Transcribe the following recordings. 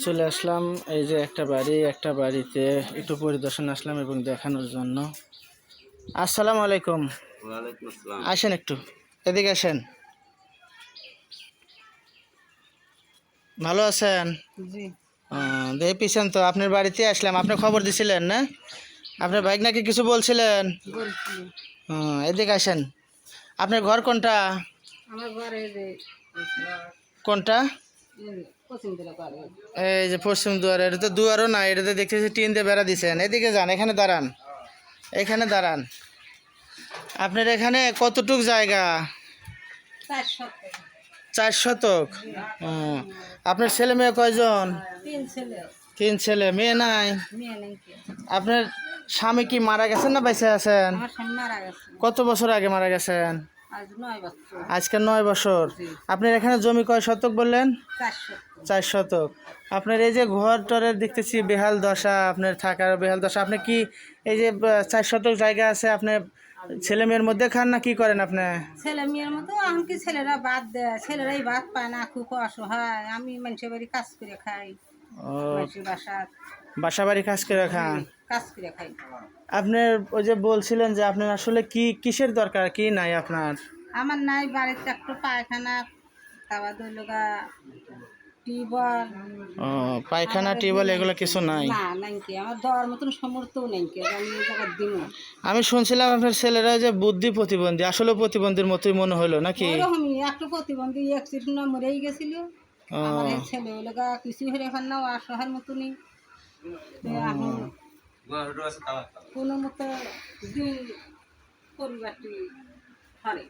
চলে আসলাম এই যে একটা বাড়ি একটা বাড়িতে একটু পরিদর্শন আসলাম এবং দেখানোর জন্য। আসসালামু আলাইকুম। আসেন একটু এদিকে আসেন। ভালো আছেন? দেখে পিছেন তো আপনার বাড়িতে আসলাম। আপনি খবর দিছিলেন না? আপনার বাইক নাকি কিছু বলছিলেন? এদিকে আসেন। আপনার ঘর কোনটা? কোনটা? এই যে পশ্চিম দুয়ারে এটা তো দুয়ারও না এটাতে দেখতেছি টিন দিয়ে বেড়া দিছেন এদিকে যান এখানে দাঁড়ান। এখানে দাঁড়ান। আপনার এখানে কতটুক জায়গা? চার শতক। আপনার ছেলে মেয়ে কয়জন? তিন ছেলে। মেয়ে নাই? আপনার স্বামী কি মারা গেছেন না বেঁচে আছেন? কত বছর আগে মারা গেছেন? আজকে নয় বছর। আপনার এখানে জমি কয় শতক বললেন? চার শতক। আপনার এই যে ঘর টরের দেখতেছি বেহাল দশা আপনার থাকার বেহাল দশা। আপনি কি এই যে চার শতক জায়গা আছে আপনি ছেলে মেয়ের মধ্যে খান না কি করেন আপনি? ছেলে মেয়ের মতো এখন কি ছেলেরা বাদ দেয়? ছেলেরাই ভাত পায় না খুব অসহায়। আমি মানুষের বাড়ি কাজ করে খাই। বাসা বাড়ি কাজ করে খান? কাজ করে খাই। আপনার ওই যে বলছিলেন যে আপনার আসলে কি কিসের দরকার কি নাই আপনার? আমার নাই বাড়িতে একটু পায়খানা খাওয়া দইলগা টিউবওয়েল। ও পায়খানা টিউবওয়েল এগুলো কিছু নাই? না নাই কি আমার দেওয়ার মতন সমর্থও নেই কি আমি এই জায়গায় দিব আমি শুনছিলাম আপনার ছেলেরা যে বুদ্ধি প্রতিবন্ধী আসলে প্রতিবন্ধীর মতোই মনে হলো নাকি? ওরকমই একটু প্রতিবন্ধী অ্যাক্সিডেন্ট মরেই গেছিল। আমার ছেলে ওইলগা কিছু হলে এখন না অসহায়ের মতনই তো এখন কোনো মতো পরিবারটি ধরে।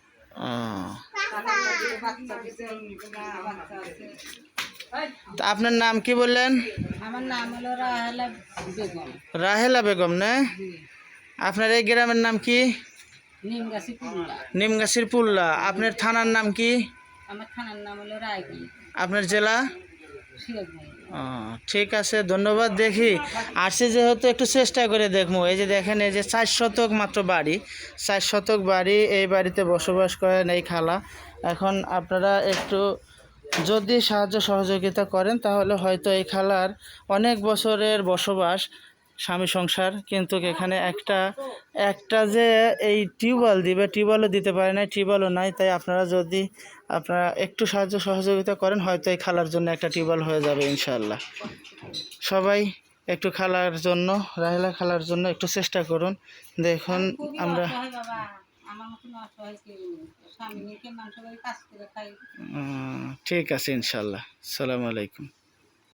তা আপনার নাম কি বললেন? আমার নাম হলো রাহেলা বেগম। রাহেলা বেগম না? আপনার এই গ্রামের নাম কি? নিমগাছি নিমগাছির পুল্লা। আপনার থানার নাম কি? আমার থানার নাম হলো রায়গঞ্জ আপনার জেলা? সিরাজগঞ্জ। ঠিক আছে, ধন্যবাদ দেখি। আসছে যেহেতু একটু চেষ্টা করে দেখব। এই যে দেখেন, এই যে চার শতক মাত্র বাড়ি। চার শতক বাড়ি, এই বাড়িতে বসবাস করেন এই খালা। এখন আপনারা একটু যদি সাহায্য সহযোগিতা করেন, তাহলে হয়তো এই খালার অনেক বছরের বসবাস স্বামী সংসার কিন্তু এখানে একটা একটা যে এই টিউবওয়েল দিবে টিউবওয়েলও দিতে পারে না টিউবওয়েলও নাই তাই আপনারা যদি আপনারা একটু সাহায্য সহযোগিতা করেন হয়তো এই খালার জন্য একটা টিউবওয়েল হয়ে যাবে ইনশাল্লাহ সবাই একটু খালার জন্য রাহেলা খালার জন্য একটু চেষ্টা করুন। দেখুন আমরা ঠিক আছে ইনশাল্লাহ সালামু আলাইকুম।